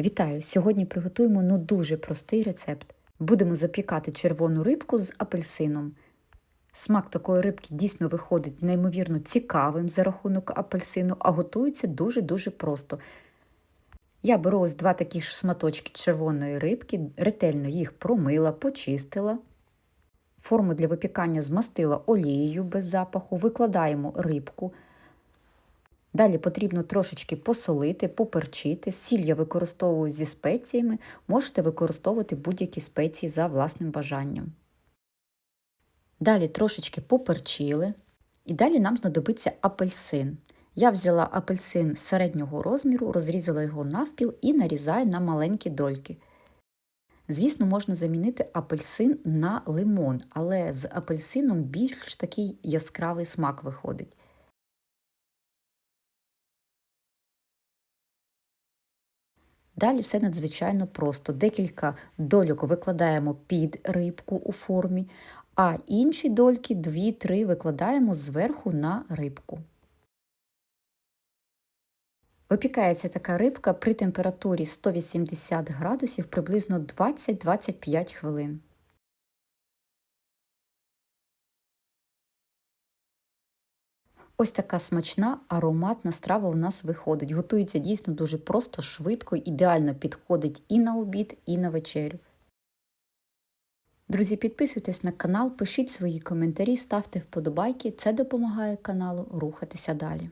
Вітаю! Сьогодні приготуємо ну дуже простий рецепт. Будемо запікати червону рибку з апельсином. Смак такої рибки дійсно виходить неймовірно цікавим за рахунок апельсину, а готується дуже-дуже просто. Я беру ось два такі ж шматочки червоної рибки, ретельно їх промила, почистила. Форму для випікання змастила олією без запаху, викладаємо рибку. Далі потрібно трошечки посолити, поперчити. Сіль я використовую зі спеціями, можете використовувати будь-які спеції за власним бажанням. Далі трошечки поперчили, і далі нам знадобиться апельсин. Я взяла апельсин середнього розміру, розрізала його навпіл і нарізаю на маленькі дольки. Звісно, можна замінити апельсин на лимон, але з апельсином більш такий яскравий смак виходить. Далі все надзвичайно просто. Декілька дольок викладаємо під рибку у формі, а інші дольки 2-3 викладаємо зверху на рибку. Випікається така рибка при температурі 180 градусів приблизно 20-25 хвилин. Ось така смачна ароматна страва у нас виходить. Готується дійсно дуже просто, швидко, ідеально підходить і на обід, і на вечерю. Друзі, підписуйтесь на канал, пишіть свої коментарі, ставте вподобайки. Це допомагає каналу рухатися далі.